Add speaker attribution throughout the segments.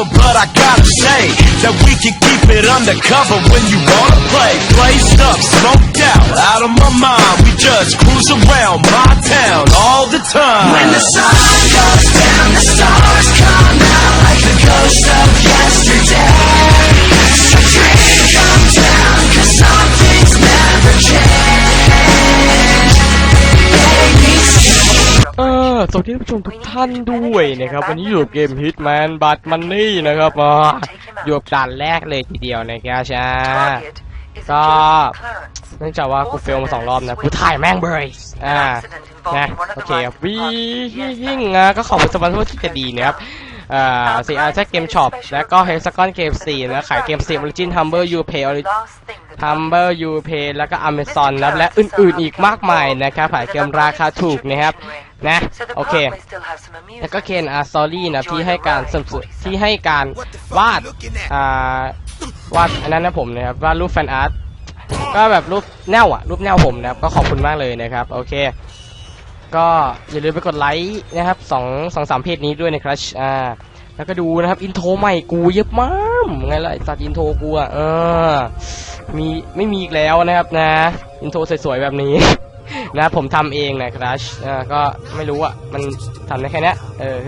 Speaker 1: but I gotta say that we can keep it undercover when you wanna play. Blazed up, smoked out, out of my mind. We just cruise around my town all the time. When the sun goes down, the stars come out like the ghost of yesterday. So dream come down, cause some things never change.
Speaker 2: สวัสดีผู้ชมทุกท่านด้วยนะครับวันนี้อยู่เกม Hitman But Money นะครับอ่าอยู่กับด่านแรกเลยทีเดียวนะครับช้าก็เนื่องจากว่ากูเฟลมาสองรอบนะกูถ่ายแม่งเบยอ่านะโอเคครับวีฮิ่งนะก็ขอบคุณสปอนเซอร์ที่จะดีนะครับอ่าซีอาร์แจ็คเกมช็อปแล้วก็เฮสกอนเกมสี่นะขายเกมสี่ออริจินทัมเบอร์ยูเพย์ออริทัมเบอร์ยูเพย์แล้วก็อเมซอนนะและอื่นๆอีกมากมายนะครับขายเกมราคาถูกนะครับ นะโอเคแล้วก็เคนอาร์ซอรี่นะที่ให้การสนับสนุนที่ให้การวาดอ่าวาดอันนั้นนะผมนะครับวาดรูปแฟนอาร์ตก็แบบรูปแนวอะรูปแนวผมนะครับก็ขอบคุณมากเลยนะครับโอเคก็อย่าลืมไปกดไลค์นะครับสองสองสามเพจนี้ด้วยนะครับอ่าแล้วก็ดูนะครับอินโทรใหม่กูเยอะมากไงล่ะไอ้สัตว์อินโทรกูอะเออมีไม่มีอีกแล้วนะครับนะ อินโทรสวยๆแบบนี้ นะผมทำเองนะครับอ่าก็ไม่รู้อะ มันทำได้แค่เนี้ยเออ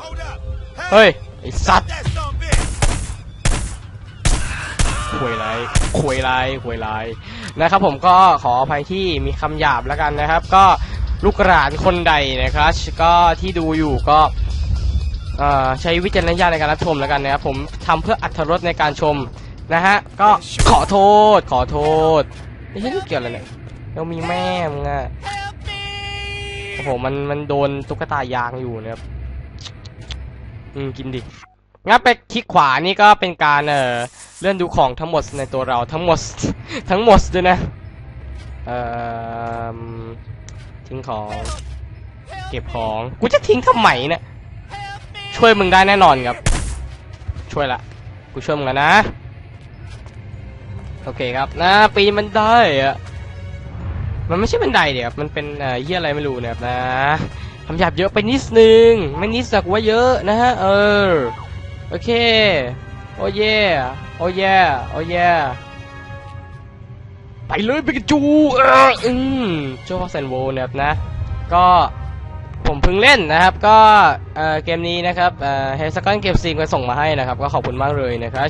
Speaker 1: Hold up.
Speaker 2: เฮ้ย ไอ้สัตว์
Speaker 1: That some bitch.
Speaker 2: ควยไรควยไรควยไรนะครับผมก็ขออภัยที่มีคำหยาบแล้วกันนะครับ ก็ลูกหลานคนใดนะครับก็ที่ดูอยู่ก็เอ่อใช้วิจารณญาณในการรับชมแล้วกันนะครับผมทำเพื่ออัธรสในการชม นะฮะ ก็ขอโทษ ขอโทษไม่ใช่เกี่ยวอะไรเนี่ยเรามีแม่มึงอะโอ้โหมันมันโดนตุ๊กตายางอยู่นะครับอืมกินดิงั้นไปคลิกขวานี่ก็เป็นการเอ่อเลื่อนดูของทั้งหมดในตัวเราทั้งหมดทั้งหมดด้วยนะเอ่อทิ้งของ เก็บของกูจะทิ้งทำไมเนี่ยช่วยมึงได้แน่นอนครับ ช่วยละกูช่วยมึงแล้วนะ โอเคครับนะปีนมันได้อะมันไม่ใช่บันไดเดี๋ยวมันเป็นเอ่อเหี้ยอะไรไม่รู้นะครับนะทำหยาบเยอะไปนิดนึงไม่นิดสักว่าเยอะนะฮะเออโอเคโอ้เย่โอ้เย่โอ้เย่ไปเลยปิกาจูเอออืมเจ้าเซนโวนะครับนะ ก็ผมเพิ่งเล่นนะครับก็เกมนี้นะครับเอ่อเฮสกอนเกมซีนก็ส่งมาให้นะครับ ก็ขอบคุณมากเลยนะครับ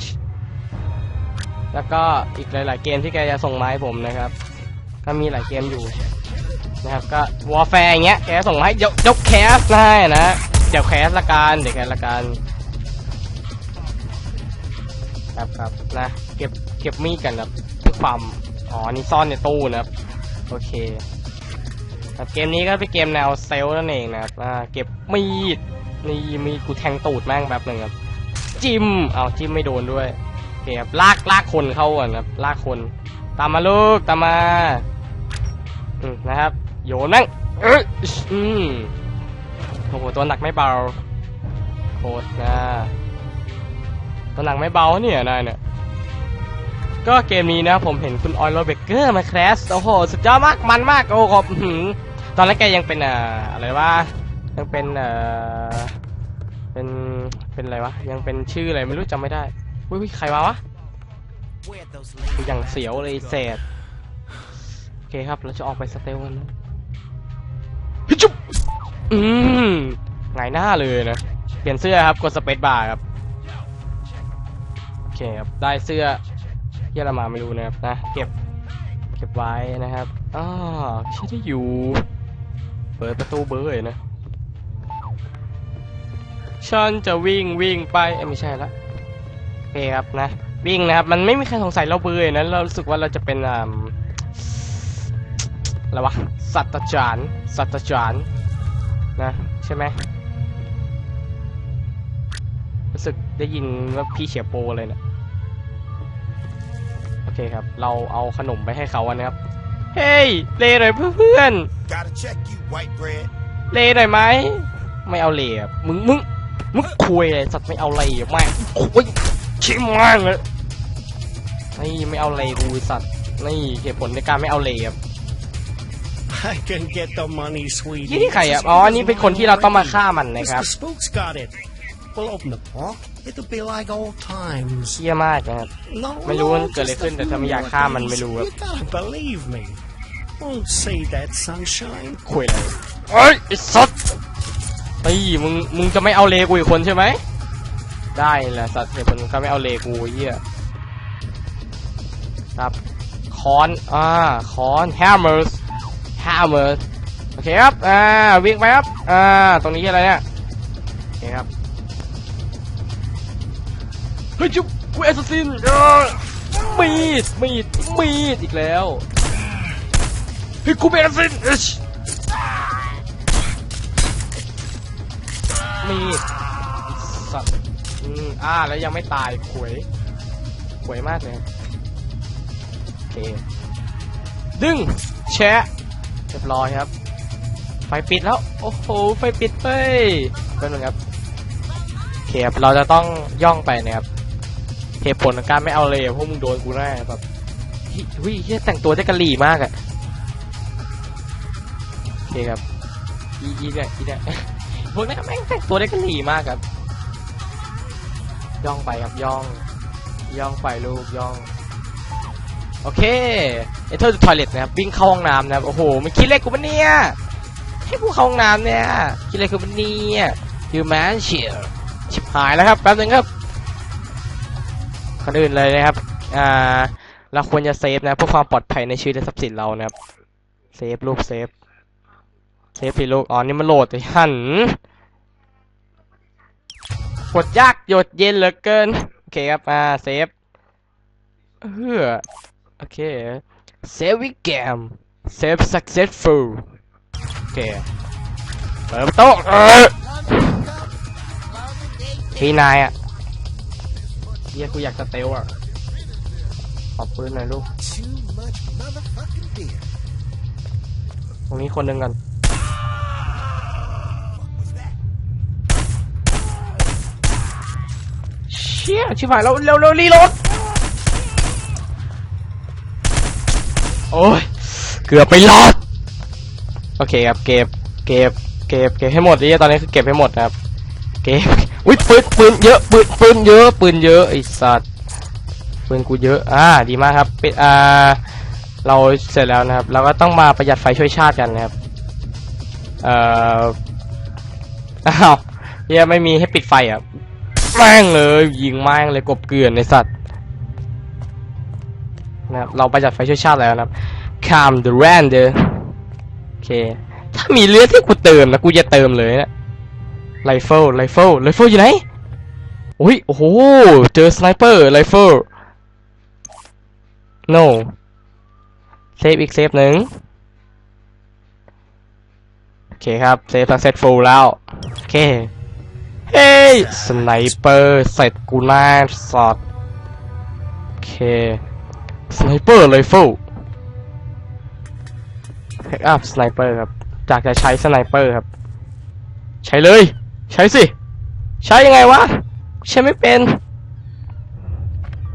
Speaker 2: แล้วก็อีกหลาย ๆ เกมที่แกจะส่งมาให้ผมนะครับ ก็มีหลายเกมอยู่นะครับก็วอ r แฟร์อย่างเงี้ยแกส่งมาให้ยกยกแคสให้นะเดี๋ยวแคสละกันเดี๋ยวแคสละกันครับครับนะเก็บเก็บมีดกันครับเพื่อความอ๋อนี่ซ่อนในตู้นะครับโอเคครับเกมนี้ก็เป็นเกมแนวเซลนั่นเองนะครับอ่าเก็บมีดนี่มีกูแทงตูดแม่งแบบหนึ่งครับจิ้มเอาจิ้มไม่โดนด้วย คครับลากลากคนเข้าก่อนครับลากคน ตามมาลูกตามมาอืมนะครับ โยนแม่งเอยอืมโอ้โหตัวหนักไม่เบาโคตรนะตัวหนังไม่เบาเนี่ยนายเนี่ยก็เกมนี้นะผมเห็นคุณออยโรเบเกอร์มาแคสโอ้โหสุดยอดมากมันมากโอ้ขอบอื้อหือตอนแรกแกยังเป็นอ่ออะไรวะยังเป็นเอ่อเป็นเป็นอะไรวะยังเป็นชื่ออะไรไม่รู้จำไม่ได้ อุ้ยอุ๊ยใครมาวะกูอย่างเสียวเลยแสดโอเคครับ เราจะออกไปสเตลกันนะฮิจุ๊บอืมหงายหน้าเลยนะ เปลี่ยนเสื้อครับ กดสเปซบาร์ครับ โอเคครับ ได้เสื้อเยี่ยละมาไม่รู้นะครับนะ เก็บ เก็บไว้นะครับอ้าใช่ได้อยู่ เปิดประตูเบอร์เลยนะ ฉันจะวิ่งวิ่งไปเอ้ยไม่ใช่ละโอ เคครับนะวิ่งนะครับ มันไม่มีใครสงสัยเราเบอร์เลยนะเรารู้สึกว่าเราจะเป็นอ่าอะไรวะสัตว์จารย์สัตว์จารย์นะใช่ไหมรู้สึกได้ยินว่าพี่เฉียบโปเลยเนะโอเคครับ เราเอาขนมไปให้เขาอะนะครับ เฮ้ยเลหน่อยเพื่อน
Speaker 1: Gotta check you, white bread.
Speaker 2: ๆเลหน่อยไหมไม่เอาเลอะมึงมึงมึงคุยเลยสัตว์ไม่เอาเลอะแม่งคุย ชิมมากเลยนี่ไม่เอาเลกูไอ้สัตว์นี่เหตุผลในการไม่เอาเลครับ
Speaker 3: I can get the money, sweetie.
Speaker 2: ยี่นี่ใครอะ อ๋ออันนี้เป็นคนที่เราต้องมาฆ่ามันนะครับ
Speaker 3: Mr. Spook's got it. We'll open the book. It'll be like old times.
Speaker 2: เชี่ยมากนะครับ
Speaker 3: No,
Speaker 2: ไม่รู้
Speaker 3: no,
Speaker 2: มันเกิดอะไร
Speaker 3: just
Speaker 2: ขึ้น
Speaker 3: a
Speaker 2: แต่
Speaker 3: few
Speaker 2: ถ้าไม่อยาก
Speaker 3: more
Speaker 2: ฆ่ามัน
Speaker 3: things.
Speaker 2: ไม่รู้ครับ
Speaker 3: You gotta believe me. Oh, say that, sunshine.
Speaker 2: คุยอะไรเอ้ยไอ้สัตว์ไอ้ยมึง มึงจะไม่เอาเลกูอีกคนใช่ไหม ได้แหละสัตว์เหตุผลมึงก็ไม่เอาเลกูเหี้ยครับค้อนอ่าค้อน hammers hammers โอเคครับอ่าวิ่งไปครับอ่าตรงนี้อะไรเนี่ยโอเคครับเฮ้ยจุ๊บกูแอสซัสซินมีดมีดมีดอีกแล้วเฮ้ยกูเป็นแอสซัสซินอิชมีด อ่า แล้วยังไม่ตายขวยขวยมากเลยโอเคดึงแชะเรียบร้อยครับ ไฟปิดแล้ว โอ้โห ไฟปิดเฮ้ยเป็นไงครับโอเคครับเราจะต้องย่องไปนะครับเหตุผลของการไม่เอาเลยพวกมึงโดนกูแน่แบบเฮ้ยเฮียแต่งตัวได้กะหรี่มากอะโอเคครับอีอีเนี่ยอีเนี่ยพวกนั้นแม่งแต่งตัวได้กะหรี่มากครับ ย่องไปครับย่อง ย่องไปลูกย่อง โอเค enter the toilet นะครับวิ่งเข้าห้องน้ำนะครับโอ้โหมันคิดเล็กกูปะเนี่ยให้กูเข้าห้องน้ำเนี่ยคิดเล็กกูปะเนี่ยยูแมนเชียชิบหายแล้วครับแป๊บนึงครับคนอื่นเลยนะครับอ่าเราควรจะเซฟนะเพื่อความปลอดภัยในชีวิตและทรัพย์สินเรานะครับเซฟลูกเซฟเซฟสิลูกอ๋อนี่มันโหลดไอ้หัน กดยากหยดเย็นเหลือเกิน โอเคครับอ่าเซฟเออโอเคเซฟวิกเกมเซฟ successful โอเคเปิดประตูเออที่นายอะเฮียกูอยากสเตลอะขอบปืนหน่อยลูกตรงนี้คนหนึ่งกัน ชี่ยชิบหายแล้วเร็วเร็วรีโหลดโอ้ยเกือบไปรอดโอเคครับเก็บเก็บเก็บเก็บให้หมดดิตอนนี้คือเก็บให้หมดนะครับเก็บอุ้ยปืนปืนเยอะปืนปืนเยอะปืนเยอะไอ้สัตว์ปืนกูเยอะอ่าดีมากครับเป็นอ่าเราเสร็จแล้วนะครับ เราก็ต้องมาประหยัดไฟช่วยชาติกันนะครับเอ่ออ้าวเฮียไม่มีให้ปิดไฟอะ แม่งเลย ยิงแม่งเลยกบเกลื่อนในสัตว์นะครับเราไประหยัดไฟช่วยชาติแล้วนะครับ calm the render โอเค ถ้ามีเลือดที่กูเติมนะกูจะเติมเลยนะไรเฟิลไรเฟิลไรเฟิลอยู่ไหนอุ้ยโอ้โห เจอสไนเปอร์ไรเฟิล no เซฟอีกเซฟหนึ่งโอเคครับ เซฟทั้งเซตฟูลแล้ว โอเค เฮ้ยสไนเปอร์เสร็จกูน้าสอดโอเคสไนเปอร์เลยฟูเพิกอัพสไนเปอร์ครับจากจะใช้สไนเปอร์ครับ ใช้เลย ใช้สิ ใช้ยังไงวะ ใช้ไม่เป็น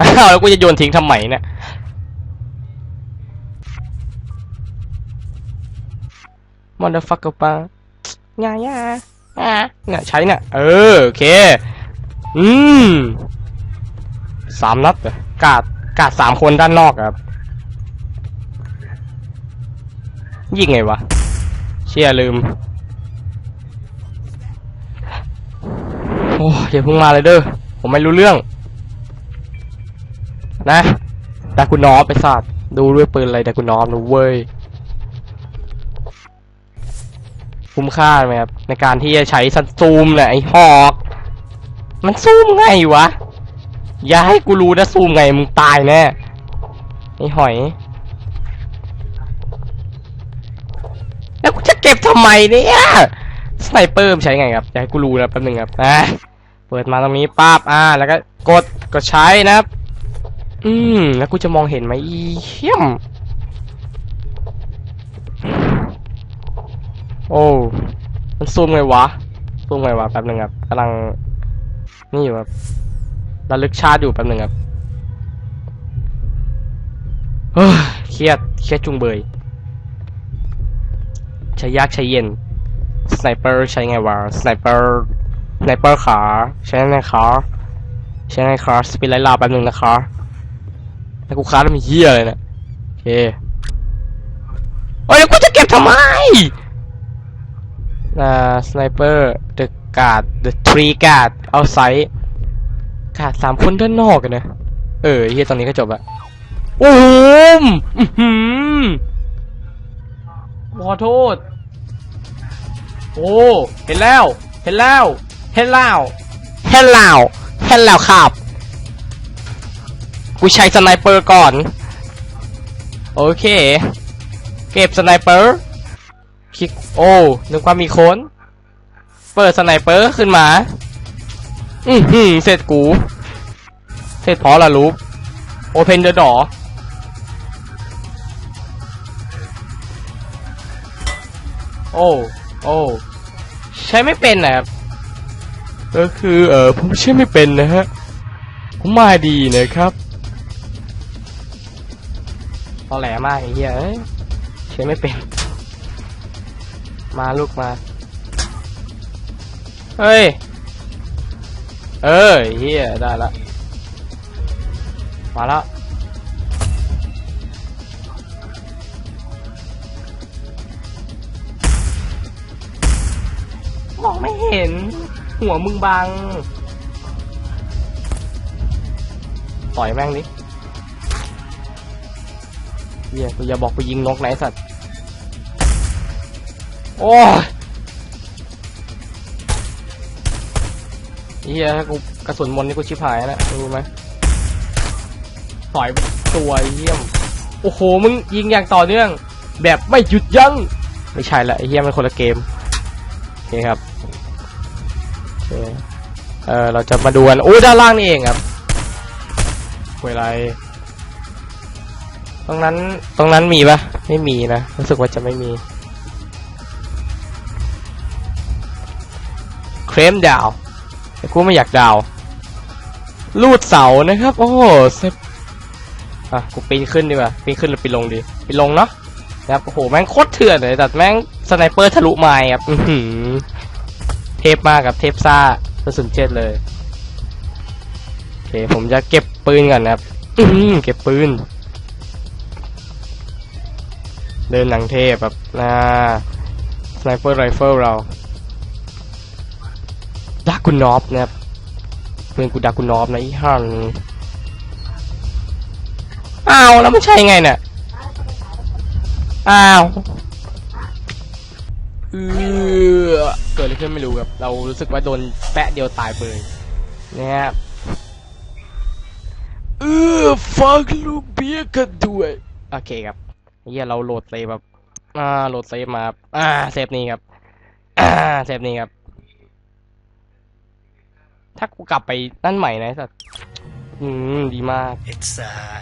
Speaker 2: อ้าวแล้วกูจะโยนทิ้งทำไมเนี่ยมอ t เ e อร์ฟักกปะง่ายอะ อะเนี่ยใช้เนี่ยเออโอเค อืมสามนัดเกาดกาดสามคนด้านนอกครับ ยิงไงวะ เชี่ยลืม โอ้ยอย่าเพิ่งมาเลยเด้อ ผมไม่รู้เรื่อง นะดากุนอฟไปสัตว์ดูด้วยปืนอะไรดากุนอฟนะเว้ย คุ้มค่าไหมครับ ในการที่จะใช้สันซูมเนี่ยไอ้หอก มันซูมไงวะ อย่าให้กูรู้นะซูมไงมึงตายแน่ไอ้หอย แล้วกูจะเก็บทำไมเนี่ยสไนเปอร์มันใช้ไงครับอย่าให้กูรู้นะแป๊บนึงครับอะเปิดมาตรงนี้ปั๊บอ่า แล้วก็กดกดใช้นะครับ อืม แล้วกูจะมองเห็นไหมอีเหี้ยม โอ้ มันซูมไงวะ ซูมไงวะแป๊บหนึ่งครับกำลัง นี่อยู่ครับระลึกชาติอยู่แป๊บหนึ่งครับเฮ้ยเครียด เครียดจุงเบย ใช้ยากใช้เย็น สไนเปอร์ใช้ไงวะ สไนเปอร์ สไนเปอร์ขา ใช้ไงขาใช้ไงขาสปินไลท์ลาแป๊บนึงนะคะแล้วกูค้าทำเหี้ยเลยนะโอเคโอ้ยแล้วกูจะเก็บทำไม อ่าสไนเปอร์ the guard the three guard outside กาดสามคนด้านนอกกันนะเออเฮียตอนนี้ก็จบละโอ้โหมอื้อหือขอโทษ โอ้ เห็นแล้ว เห็นแล้ว เห็นแล้ว เห็นแล้ว เห็นแล้วครับ กูใช้สไนเปอร์ก่อน โอเค เก็บสไนเปอร์ คลิกโอ้นึกว่ามีคนเปิดสไนเปอร์ขึ้นมา อือหือเสร็จกู เสร็จพอละลูก Open the door โอ้โอ้ใช้ไม่เป็นนะครับก็คือเออผมใช้ไม่เป็นนะฮะผมมาดีนะครับตอแหลมากไอ้เหี้ยเอ้ยใช้ไม่เป็น มาลูกมา เฮ้ย เอ้ยเฮียได้ละ มาล้วมองไม่เห็น หัวมึงบัง ต่อยแม่งดิเฮียกูอย่าบอกกูยิงนกไหนสัตว์ โอ้ยเฮียถ้ากูกระสุนมนนี่กูชิบหายแล้วรู้ไหมต่อยตัวไอ้เยี่ยม โอ้โห มึงยิงอย่างต่อเนื่อง แบบไม่หยุดยัง้ง ไม่ใช่ละไอ้เฮียมันคนละเกมโอเคครับโอเคเออเราจะมาดูกันโอ้ยด้านล่างนี่เองครับคุยอะไร ตรงนั้นตรงนั้นมีปะไม่มีนะ รู้สึกว่าจะไม่มี เครมดาวแต่กูไม่อยากดาวลูดเสานะครับ โอ้โหเซฟอะกูปีนขึ้นดีกว่าปีนขึ้นหรือปีนลงดีปีนลงเนาะนะครับโอ้โหแม่งโคตรเถื่อนเลยแต่แม่งสไนเปอร์ทะลุไม้ครับอือหือเทพมากกับเทพซ่ากระสุนเจ็ดเลยโอเคผมจะเก็บปืนก่อนนะครับอือหือเก็บปืน เดินหนังเทพแบบน่าสไนเปอร์ไรเฟิลเรา ดากุณนอฟนะครับเพื่อนกูดากุณนอฟนะอีฮันอ้าวแล้วมันใช่ไงเนี่ยอ้าวเออเกิดอะไรขึ้นไม่รู้ครับ เรารู้สึกว่าโดนแปะเดียวตายเลยนะครับเออฟังลูกเบียกันด้วย โอเคครับเฮียเราโหลดเซฟแบบ อ่า โหลดเซฟมาครับอ่า เซฟนี้ครับ อ่า เซฟนี้ครับ ถ้ากูกลับไปนั่นใหม่นะไอ้สัตว์อืมดีมาก
Speaker 3: It's, uh,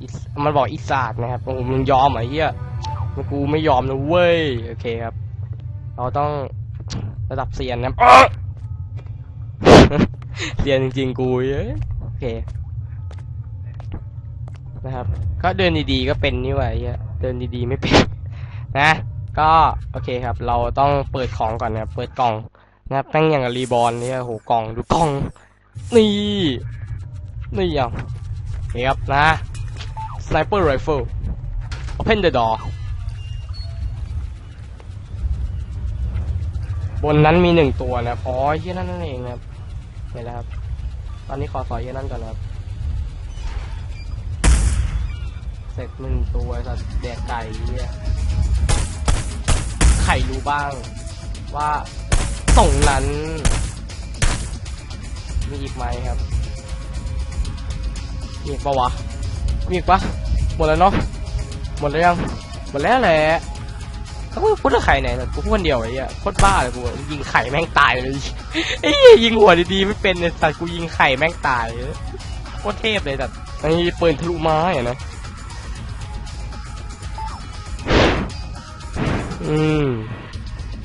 Speaker 2: อิสมันบอกอิสาดนะครับโอ้โหมึงยอมเหรอไอ้เฮียมันกูไม่ยอมนะเว้ย โอเคครับ เราต้องระดับเซียนนะอ๊ะเซียนจริงๆกูเอ้ยโอเค นะครับ ก็เดินดีๆก็เป็นนี่หว่าไอ้เฮียเดินดีๆไม่เป็น นะ ก็โอเคครับ เราต้องเปิดของก่อนนะครับเปิดกล่อง นะครับตั้งอย่างกับรีบอลเนี่ยโหกล่องดูกล่อง นี่ นี่อะโอเคครับนะ sniper rifle open the door บนนั้นมีหนึ่งตัวนะครับอ๋อเยี่ยนั่นนั่นเองนะครับเห็นแล้วครับ ตอนนี้ขอสอยเยี่ยนั่นก่อนนะครับ เสร็จหนึ่งตัวสัตว์แดกไก่เนี่ยไข่รู้บ้างว่า ตรงนั้น มีอีกไหมครับ มีอีกปะวะ มีอีกปะหมดแล้วเนาะ หมดแล้วยัง หมดแล้วแหละเขาพูดกับใครเนี่ยกูพูดคนเดียวไอ้เหี้ยโคตรบ้าเลยกูยิงไข่แม่งตายเลยไอ้เหี้ยยิงหัวดีๆไม่เป็นเนี่ยสัตว์กูยิงไข่แม่งตายเลยโคตรเทพเลยสัตว์อันนี้ปืนทะลุไม้อะนะอืม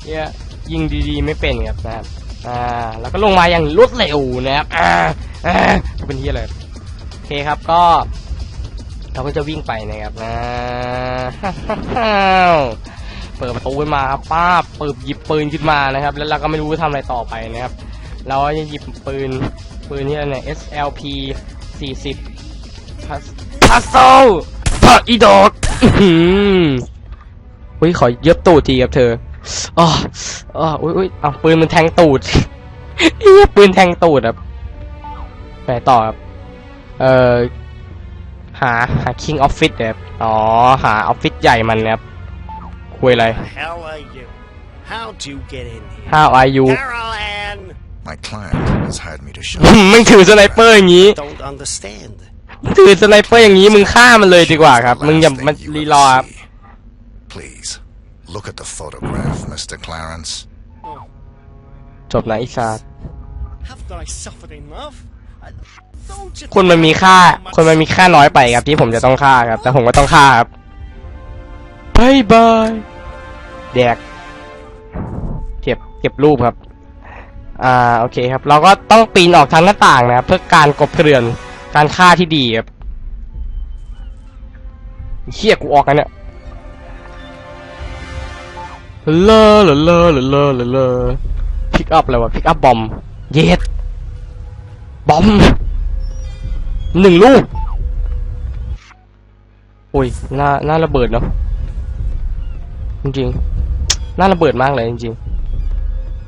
Speaker 2: เนี่ย ยิงดีๆ ไม่เป็นครับนะครับอ่าแล้วก็ลงมาอย่างรวดเร็วนะครับอ่าอ่าเป็นที่อะไรโอเคครับก็เราก็จะวิ่งไปนะครับนะเปิดประตูขึ้นมาครับป้าเปิดหยิบปืนขึ้นมานะครับ แล้วเราก็ไม่รู้จะทำอะไรต่อไปนะครับ เราจะหยิบปืนปืนที่อะไรเนี่ย SLP 40พัสพัสโซพระอีดอกอื้อหืออุ้ยขอเย็บตูดทีครับเธอ อ๋ออ๋ออุ้ยอุ้ยเอาปืนมันแทงตูดเอี้ยปืนแทงตูดครับไปต่อครับ เอ่อ หา หา King Office ครับ อ๋อ หาออฟฟิศใหญ่มันนะครับ คุยอะไร
Speaker 3: The hell are you? How'd you get in here?
Speaker 2: How are you
Speaker 3: Carol Ann!
Speaker 4: My client has hired me to show
Speaker 2: ไม่ถือสไนเปอร์อย่างนี้
Speaker 3: Don't understand.
Speaker 2: ถือสไนเปอร์อย่างนี้มึงฆ่ามันเลยดีกว่าครับ
Speaker 4: the
Speaker 2: มึงอย่า
Speaker 4: last
Speaker 2: มา
Speaker 4: thing you
Speaker 2: รี
Speaker 4: ever
Speaker 2: รอครับ
Speaker 4: see. Please, look at the photograph, Mr. Clarence.
Speaker 2: จบนะอีสาน
Speaker 3: Haven't I suffered enough? I- Don't you
Speaker 2: คนมันมีค่า คนมันมีค่าน้อยไปครับที่ผมจะต้องฆ่าครับ แต่ผมก็ต้องฆ่าครับบายบายแดก เก็บ เก็บรูปครับ อ่า โอเคครับ เราก็ต้องปีนออกทางหน้าต่างนะครับ เพื่อการกบเกลื่อน การฆ่าที่ดีครับเฮียกูออกกันเนี่ย เลอเลอเลอเลอเลอเลอเลอพิกอัพอะไรวะพิกอัพบอมเย็ดบอมหนึ่งลูกอุ้ยหน้าหน้าระเบิดเนาะจริงๆหน้าระเบิดมากเลยจริง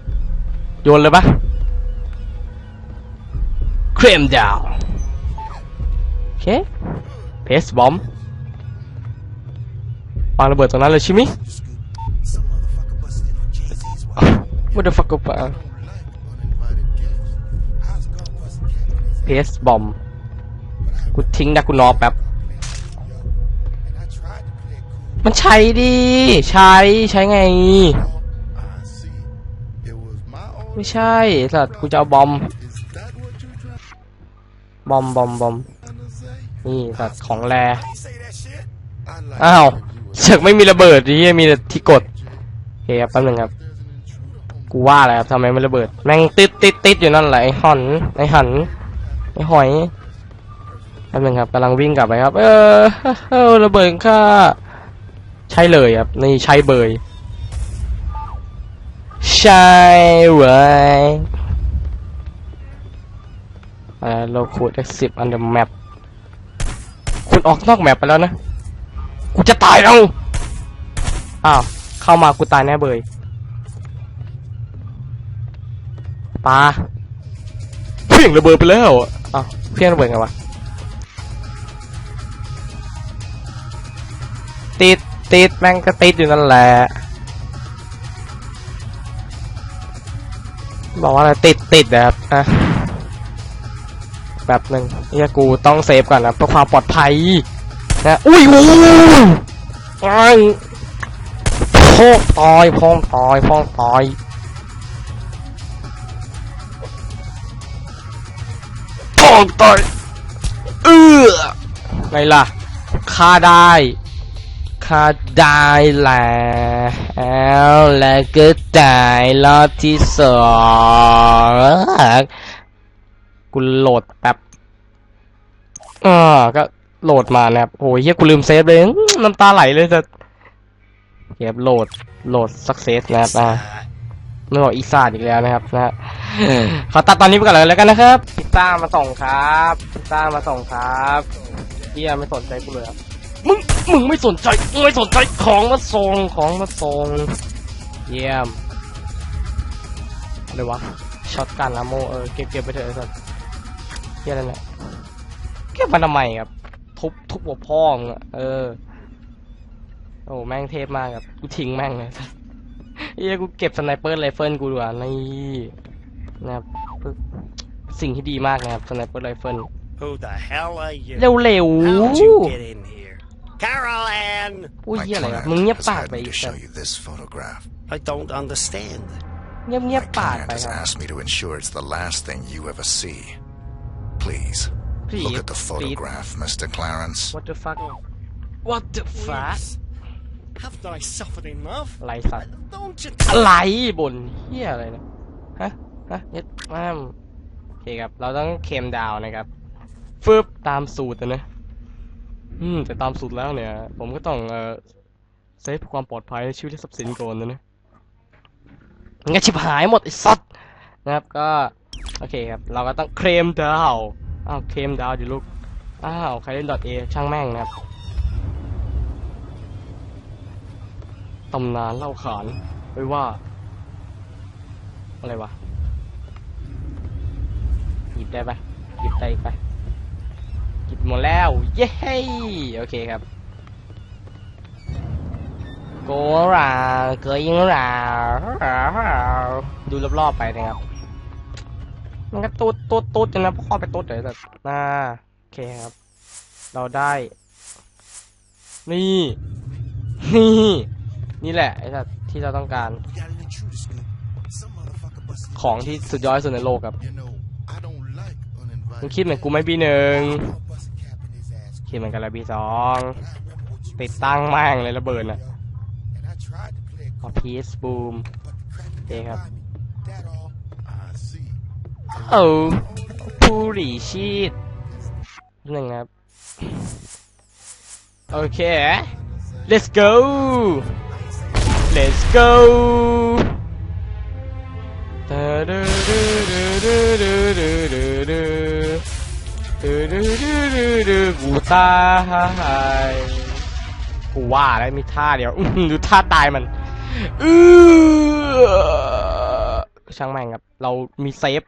Speaker 2: ๆโยนเลยปะเครมดาวโอเคเพสบอมวางระเบิดตรงนั้นเลยใช่ไหม What the fuck กูปะเพสบอมกูทิ้งนะกูนอแป๊บ มันใช้ดิ ใช้ ใช้ไง ไม่ใช่สัตว์กูจะเอาบอม บอมบอมบอม นี่สัตว์ของแรอ้าวเสือกไม่มีระเบิดดิมีแต่ที่กดโอเคครับแป๊บนึงครับ กูว่าอะไรครับทำไมไม่ระเบิด แม่งติดติดติดอยู่นั่นแหละไอ้หอนไอ้หันไอ้หอยแป๊บนึงครับกำลังวิ่งกลับไปครับ เออเออระเบิดค่าใช่เลยครับนี่ใช่เบยใช่เว้ยเราคูด exit on the map คุณออกนอกแมปไปแล้วนะ กูจะตายแล้วอ้าว เข้ามากูตายแน่เบย ปลาเพียงระเบิดไปแล้วอ้าวเพียงระเบิดไงวะติดติดแม่งก็ติดอยู่นั่นแหละบอกว่าอะไรติดติดนะครับอะแบบหนึ่งเฮียกูต้องเซฟก่อนนะเพื่อความปลอดภัยนะอุ้ยโอ้ยอ้ายพ่อตายพ่อตายพ่อตาย พ่อตายเออไงล่ะฆ่าได้ฆ่าได้แล้วแล้วก็ตายรอบที่สองกูโหลดแป๊บอ่าก็โหลดมานะครับโอ้ยเฮียกูลืมเซฟเลยน้ำตาไหลเลยจะเก็บโหลดโหลดสักเซสนะครับอ่า ไม่บอกอีสานอีกแล้วนะครับนะฮะขอตัดตอนนี้ไปก่อนเลยแล้วกันนะครับพิซซ่ามาส่งครับพิซซ่ามาส่งครับเฮียไม่สนใจกูเลยครับมึงมึงไม่สนใจมึงไม่สนใจของมาส่งของมาส่งเยี่ยมอะไรวะช็อตกันอะโมเออเก็บเก็บไปเถอะไอ้สัสเฮียอะไรเนี่ยเก็บมาทำไมครับทุบทุบหัวพ่อมึงอะเออโอ้แม่งเทพมากครับกูทิ้งแม่งเลยสัส เฮียกูเก็บสไนเปอร์ไรเฟิลกูดีกว่านี่นะครับสิ่งที่ดีมากนะครับสไนเปอร์ไรเฟิล
Speaker 3: Who the hell are you?
Speaker 2: เร็ว
Speaker 3: How'd you get in here? Carol Ann!
Speaker 2: ๆอุ้ย
Speaker 4: My
Speaker 2: เฮียอะไรวะ
Speaker 4: client
Speaker 2: มึงเงียบ
Speaker 4: has
Speaker 2: ปาก
Speaker 4: hired
Speaker 2: ไป
Speaker 4: me
Speaker 2: อี
Speaker 4: to
Speaker 2: กสั
Speaker 4: show
Speaker 2: ส
Speaker 4: you this photograph.
Speaker 3: I don't understand.
Speaker 2: เงียบเงียบ
Speaker 4: My
Speaker 2: ปาก
Speaker 4: client
Speaker 2: ไป
Speaker 4: has
Speaker 2: ครับ
Speaker 4: asked me to ensure it's the last thing you ever see. Please,
Speaker 2: Please,
Speaker 4: look at the
Speaker 2: please.
Speaker 4: photograph, Mr. Clarence.
Speaker 2: What the fuck What the fuck
Speaker 3: Please. Haven't I suffered enough?
Speaker 2: อะไรสัตว์
Speaker 3: Don't you
Speaker 2: อะไรบนเฮียอะไรเนะฮะฮะเย็ดแม่มโอเคครับ เราต้องเคมดาวน์นะครับฟึบตามสูตรนะนะอืมแต่ตามสูตรแล้วเนี่ย ผมก็ต้องเอ่อเซฟความปลอดภัยในชีวิตและทรัพย์สินก่อนนะนะงั้นชิบหายหมดไอ้สัตว์นะครับก็ โอเคครับ เราก็ต้องเคลมดาว อ้าวเคลมดาวดิลูก อ้าว ใครเล่น .a ช่างแม่งนะครับ ตำนานเล่าขานไว้ว่า อะไรวะ หยิบได้ปะหยิบได้ปะหยิบหมดแล้ว เย้โอเคครับโกราเกยยิงราดูรอบๆไปนะครับ มันก็ตุ๊ดตุ๊ดตุ๊ดนะพ่อไปตุ๊ดเลยแต่น่าโอเคครับ เราได้ นี่ นี่ นี่แหละไอ้ที่เราต้องการ ของที่สุดยอดสุดในโลกครับคุ
Speaker 4: ณ
Speaker 2: คิดเหมือนกูไม่บีหนึ่งคิดเหมือนกันละบีสองติดตั้งแม่งเลยระเบิดนะขอพีซบูมเอครับโอ้ผู้หลีชีดหนึ่งครับ โอเค let's go let's go กูตายกูว่าแล้วมีท่าเดียวดูท่าตายมันอช่างแม่งครับ เรามีเซฟ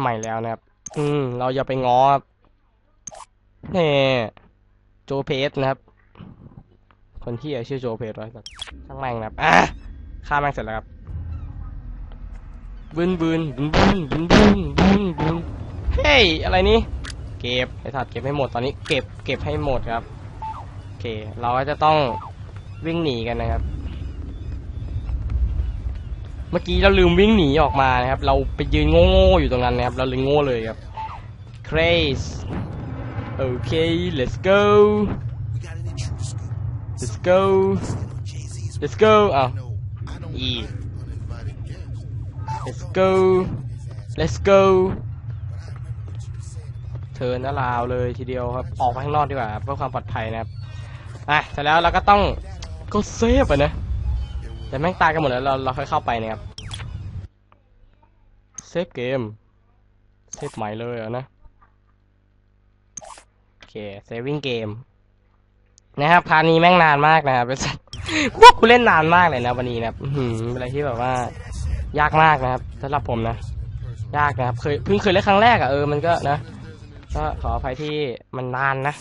Speaker 2: ใหม่แล้วนะครับ อืม เราอย่าไปง้อครับนี่โจเพสนะครับ คนที่ชื่อโจเพสไว้สัตว์ช่างแม่งนะครับอะฆ่าแม่งเสร็จแล้วครับบึนบึนบึนบึนบึนบึนบึนบึนเฮ้ยอะไรนี่เก็บไอ้สัตว์เก็บให้หมดตอนนี้เก็บเก็บให้หมดครับโอเค เราก็จะต้องวิ่งหนีกันนะครับ เมื่อกี้เราลืมวิ่งหนีออกมานะครับ เราไปยืนโง่ๆอยู่ตรงนั้นนะครับ เราเลยโง่เลยครับ craze โอเค let's go let's go let's go อ้าว
Speaker 4: You know, I don't
Speaker 2: Yeah. Let's go let's go เทินนะลาวเลยทีเดียวครับ ออกไปข้างนอกดีกว่าเพื่อความปลอดภัยนะครับ อะเสร็จแล้วเราก็ต้องก็เซฟอะนะ แต่แม่งตายกันหมดแล้วเราเราค่อยเข้าไปนะครับ เซฟเกม เซฟใหม่เลยเหรอะนะ โอเค เซฟวิ่งเกม นะครับพานี้แม่งนานมากนะครับเป็นสัตว์พวกกูเล่นนานมากเลยนะวันนี้นะครับเป็นอะไรที่แบบว่า ยากมากนะครับสำหรับผมนะ ยากนะครับเคยเพิ่งเคยเล่นครั้งแรกอะเออมันก็นะ ก็ขออภัยที่มันนานนะ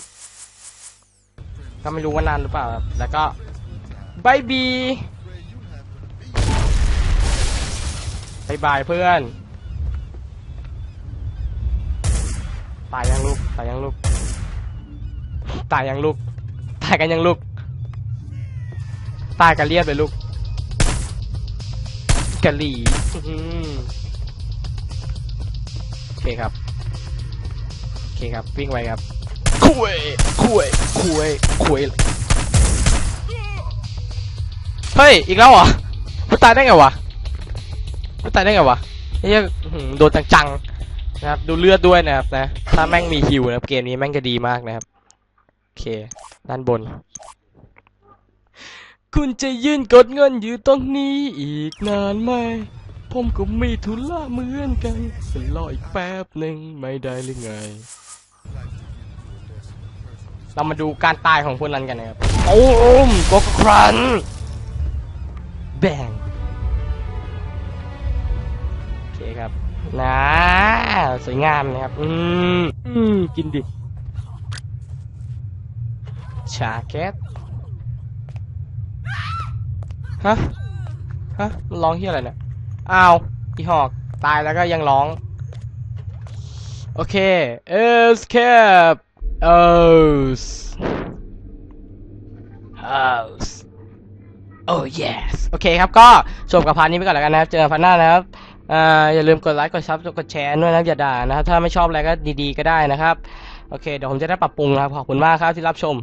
Speaker 2: ก็ไม่รู้ว่านานหรือเปล่า แล้วก็บายบีบายบายเพื่อนตายยังลูกตายยังลูกตายยังลูกายกันยังลูก ตายกันเรียบเลยลูกกะหรี่โอเคครับ โอเคครับ วิ่งไปครับ คุย คุย คุย คุย เฮ้ย อีกแล้วเหรอมันตายได้ไงวะมันตายได้ไงวะเหี้ยโดนจังๆนะครับ ดูเลือดด้วยนะครับนะ ถ้าแม่งมีฮิวนะครับ เกมนี้แม่งจะดีมากนะครับ โอเค ด้านบน คุณจะยืนกดเงินอยู่ตรงนี้อีกนานไหม ผมก็มีธุระเหมือนกันรออีกแป๊บหนึ่งไม่ได้หรือไง เรามาดูการตายของพวกนั้นกันนะครับโอ้มโกกครัน แบ่งโอเคครับนะสวยงามนะครับ อืมอืมกินดิ ชาแคทฮะ ฮะ มันร้องเฮียอะไรเนี่ย อ้าวอีหอก ตายแล้วก็ยังร้อง โอเค escape house house oh yes โอเคครับ ก็จบกับพาร์ทนี้ไปก่อนแล้วกันนะครับ เจอกันพาร์ทหน้านะครับอ่าอย่าลืมกดไลค์กดซับกดแชร์ด้วยนะครับอย่าด่านะครับ ถ้าไม่ชอบอะไรก็ดีๆก็ได้นะครับ โอเค เดี๋ยวผมจะได้ปรับปรุงนะครับ ขอบคุณมากครับที่รับชม